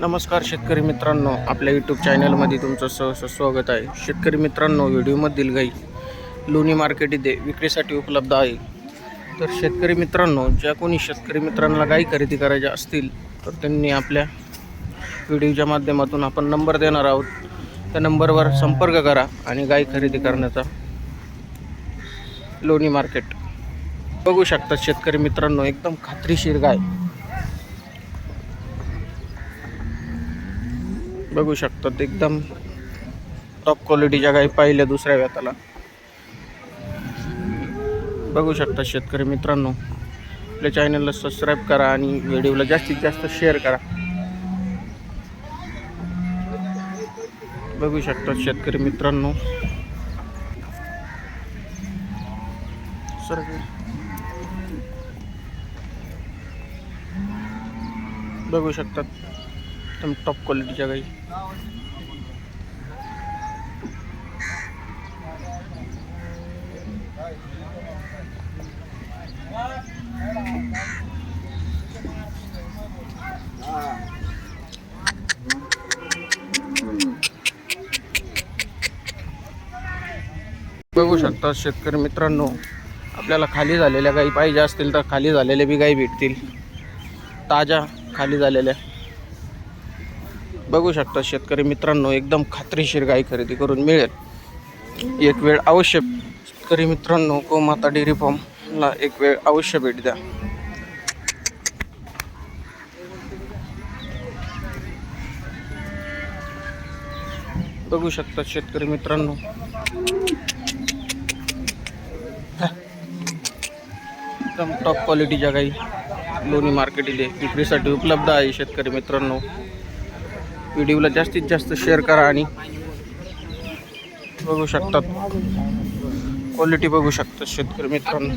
नमस्कार शेतकरी मित्रांनो आपल्या यूट्यूब चॅनलमध्ये तुमचं सहस स्वागत आहे. शेतकरी मित्रांनो व्हिडिओमधील गाई लोणी मार्केट इथे विक्रीसाठी उपलब्ध आहे. तर शेतकरी मित्रांनो ज्या कोणी शेतकरी मित्रांना गाई खरेदी करायच्या असतील तर त्यांनी आपल्या व्हिडिओच्या माध्यमातून आपण नंबर देणार आहोत. त्या नंबरवर संपर्क करा आणि गाई खरेदी करण्याचा लोणी मार्केट बघू शकतात शेतकरी मित्रांनो एकदम खात्रीशीर गाय. बघू शकतात एकदम टॉप क्वालिटीच्या गाई पाहिल्या दुसऱ्या व्याताला. बघू शकता शेतकरी मित्रांनो. आपल्या चॅनलला सबस्क्राईब करा आणि व्हिडिओला जास्तीत जास्त शेअर करा. बघू शकता शेतकरी मित्रांनो. सर बघू शकतात एकदम टॉप क्वालिटीच्या गाई. बघू शकता शेतकरी मित्रांनो आपल्याला खाली झालेल्या गाई पाहिजे असतील तर खाली झालेल्या बी गाई भेटतील. ताज्या खाली झालेल्या. बघू शकता शेतकरी मित्रांनो एकदम खात्रीशीर गाय खरेदी करून मिळेल. एक वेळ अवश्य शेतकरी मित्रांनो गोमाता डेअरी फार्मला एक वेळ अवश्य भेट द्या. बघू शकता शेतकरी मित्रांनो. एकदम टॉप क्वालिटीच्या गाई लोणी मार्केट इथे विक्रीसाठी उपलब्ध आहे शेतकरी मित्रांनो. व्हिडिओला जास्तीत जास्त शेअर करा आणि बघू शकतात. क्वालिटी बघू शकतात शेतकरी मित्रांनो.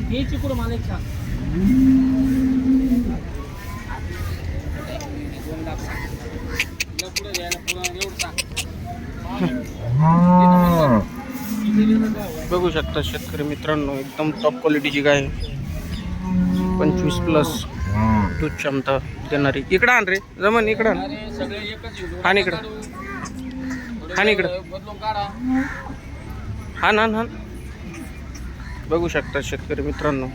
बघू शकता शेतकरी मित्रांनो एकदम टॉप क्वालिटीची गाय पंचवीस प्लस दूध क्षमता देणारी. इकडं आण रे. जमन इकडं आण. आणि इकडं. आणि इकडं. हा ना हा बघू शकता शेतकरी मित्रांनो.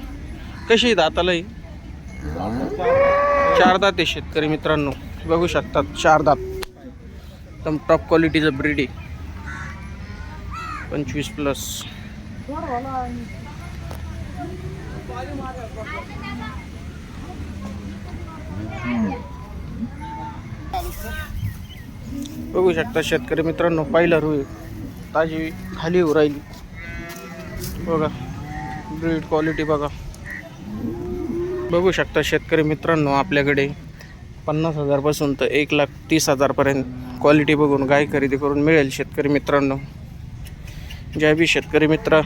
कशी दातालाही दाताला चार दात आहे शेतकरी मित्रांनो. बघू शकतात चार दात. एकदम टॉप क्वालिटीचं ब्रीड आहे. पंचवीस प्लस बघू शकता शेतकरी मित्रांनो पाहिलं रुई. ताजी खाली होऊ राहिली. बघा ब्रीड क्वालिटी बघा. बघू शकता शेतकरी मित्रांनो आपल्याकडे पन्नास हजारपासून तर एक लाख तीस हजारपर्यंत क्वालिटी बघून गाय खरेदी करून मिळेल शेतकरी मित्रांनो. ज्या बी शेतकरी मित्राचं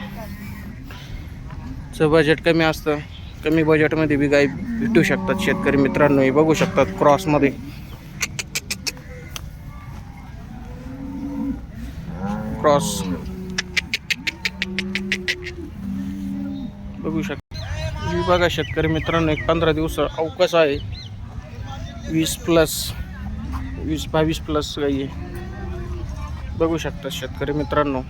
बजेट कमी असतं कमी बजेटमध्ये बी गाय भेटू शकतात शेतकरी मित्रांनो हे बघू शकतात क्रॉसमध्ये क्रॉस बघू शकता. ही बघा शेतकरी मित्रांनो एक पंधरा दिवस अवकाश आहे. वीस प्लस वीस बावीस प्लस गाई आहे. बघू शकता शेतकरी मित्रांनो.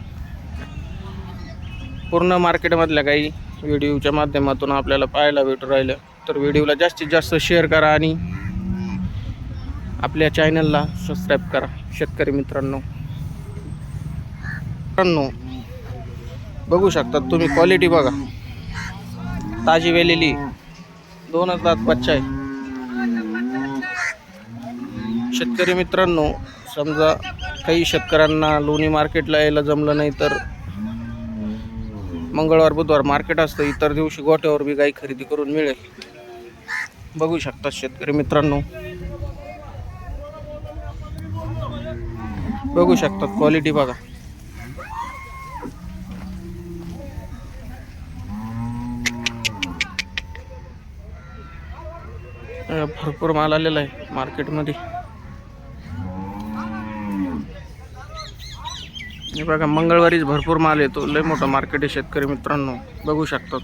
पूर्ण मार्केटमधल्या काही व्हिडिओच्या माध्यमातून आपल्याला पाहायला भेटू राहिलं. तर व्हिडिओला जास्तीत जास्त शेअर करा आणि आपल्या चॅनलला सबस्क्राईब करा शेतकरी मित्रांनो. मित्रांनो बघू शकतात तुम्ही क्वालिटी बघा. ताजी वेलेली दोनच दात बच्चा आहे. शेतकरी मित्रांनो समजा काही शेतकऱ्यांना लोणी मार्केटला यायला जमलं नाही तर मंगळवार बुधवार मार्केट असतं इतर दिवशी गोट्यावर बी गाई खरेदी करून मिळेल. बघू शकतात शेतकरी मित्रांनो. बघू शकतात क्वालिटी बघा. भरपूर माल आलेला आहे मार्केटमध्ये हे बघा मंगळवारीच भरपूर माल येतो. लय मोठं मार्केट आहे शेतकरी मित्रांनो. बघू शकतात.